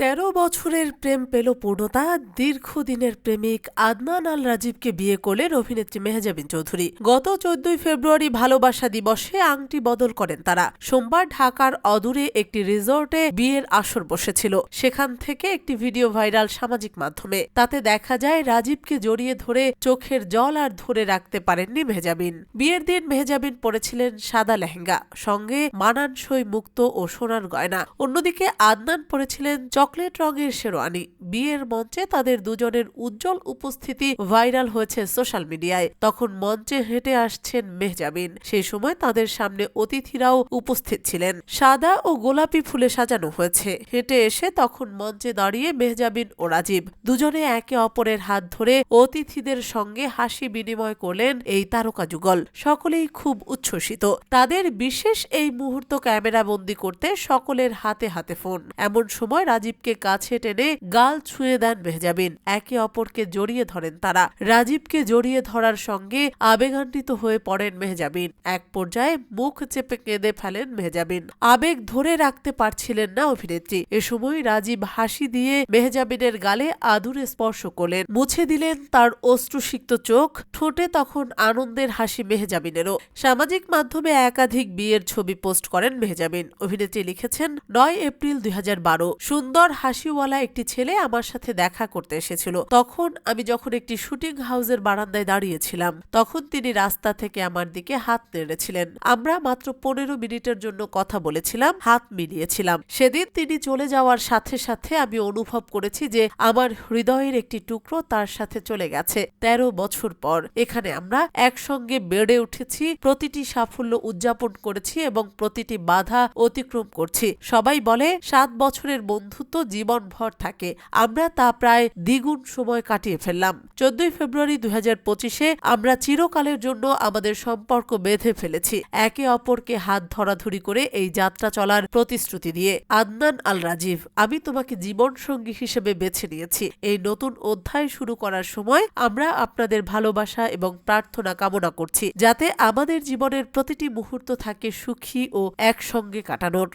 তেরো বছরের প্রেম পেল পূর্ণতা। দীর্ঘদিনের প্রেমিক আদনান আল রাজীবকে বিয়ে করলেন অভিনেত্রী মেহজাবিন চৌধুরী। গত চোদ্দই ফেব্রুয়ারি ভালোবাসা দিবসে আংটি বদল করেন তারা। সোমবার ঢাকার অদূরে একটি রিসোর্টে বিয়ের আসর বসেছিল। সেখান থেকে একটি ভিডিও ভাইরাল সামাজিক মাধ্যমে। তাতে দেখা যায় রাজীবকে জড়িয়ে ধরে চোখের জল আর ধরে রাখতে পারেননি মেহজাবিন। বিয়ের দিন মেহজাবিন পরেছিলেন সাদা লেহেঙ্গা। সঙ্গে মানানসই মুক্ত ও সোনার গয়না। অন্যদিকে আদনান পরেছিলেন চকলেট রঙের শেরওয়ানি। বিয়ের মঞ্চে তাদের দুজনের উজ্জ্বল উপস্থিতি ভাইরাল হয়েছে সোশ্যাল মিডিয়ায়। তখন মঞ্চে হেঁটে আসছেন মেহজাবিন সেই সময় তাদের সামনে অতিথিরাও উপস্থিত ছিলেন। সাদা ও গোলাপি ফুলে সাজানো হয়েছে। হেঁটে এসে তখন মঞ্চে দাঁড়িয়ে মেহজাবিন ও রাজীব দুজনে একে অপরের হাত ধরে অতিথিদের সঙ্গে হাসি বিনিময় করলেন এই তারকা যুগল। সকলেই খুব উচ্ছ্বসিত। তাদের বিশেষ এই মুহূর্ত ক্যামেরা বন্দি করতে সকলের হাতে হাতে ফোন। এমন সময় রাজীবকে কাছে টেনে গাল ছুঁয়ে দেন মেহজাবিন একে অপরকে জড়িয়ে ধরেন তারা। রাজীবকে জড়িয়ে ধরার সঙ্গে আবেগান্বিত হয়ে পড়েন মেহজাবিন এক পর্যায়ে মুখ চেপে কেঁদে ফেলেন মেহজাবিন আবেগ ধরে রাখতে পারছিলেন না অভিনেত্রী। এ সময় রাজীব হাসি দিয়ে মেহজাবিনের গালে আদুরে স্পর্শ করলেন। মুছে দিলেন তার অশ্রুসিক্ত চোখ। ঠোঁটে তখন আনন্দের হাসি মেহজাবিনেরও সামাজিক মাধ্যমে একাধিক বিয়ের ছবি পোস্ট করেন মেহজাবিন অভিনেত্রী লিখেছেন, নয় এপ্রিল দুই হাজার বারো। সুন্দর হাসিওয়ালা একটি ছেলে আমার সাথে দেখা করতে এসেছিল। তখন আমি যখন একটি শুটিং হাউসের বারান্দায় দাঁড়িয়েছিলাম, তখন তিনি রাস্তা থেকে আমার দিকে হাত নেড়েছিলেন। আমরা মাত্র পনেরো মিনিটের জন্য কথা বলেছিলাম, হাত মিলিয়েছিলাম। সেদিন তিনি চলে যাওয়ার সাথে সাথে আমি অনুভব করেছি যে আমার হৃদয়ের একটি টুকরো তার সাথে চলে গেছে তেরো বছর পর। এখানে আমরা একসঙ্গে বেড়ে উঠেছি, প্রতিটি সাফল্য উদযাপন করেছি এবং প্রতিটি বাধা অতিক্রম করছি। সবাই বলে, সাত বছরের বন্ধুত্ব জীবনভর থাকে। আমরা তা প্রায় দ্বিগুণ সময় কাটিয়ে ফেললাম। চোদ্দই ফেব্রুয়ারি দুই হাজার পঁচিশে আমরা চিরকালের জন্য আমাদের সম্পর্ক বেঁধে ফেলেছি, একে অপরকে হাত ধরাধরি করে এই যাত্রা চলার প্রতিশ্রুতি দিয়ে। আদনান আল রাজীব আমি তোমাকে জীবন সঙ্গী হিসেবে বেছে নিয়েছি। এই নতুন অধ্যায় শুরু করার সময় আমরা আপনাদের ভালোবাসা এবং প্রার্থনা কামনা করছি, যাতে আমাদের জীবনের প্রতিটি মুহূর্ত থাকে সুখী ও একসঙ্গে কাটানোর।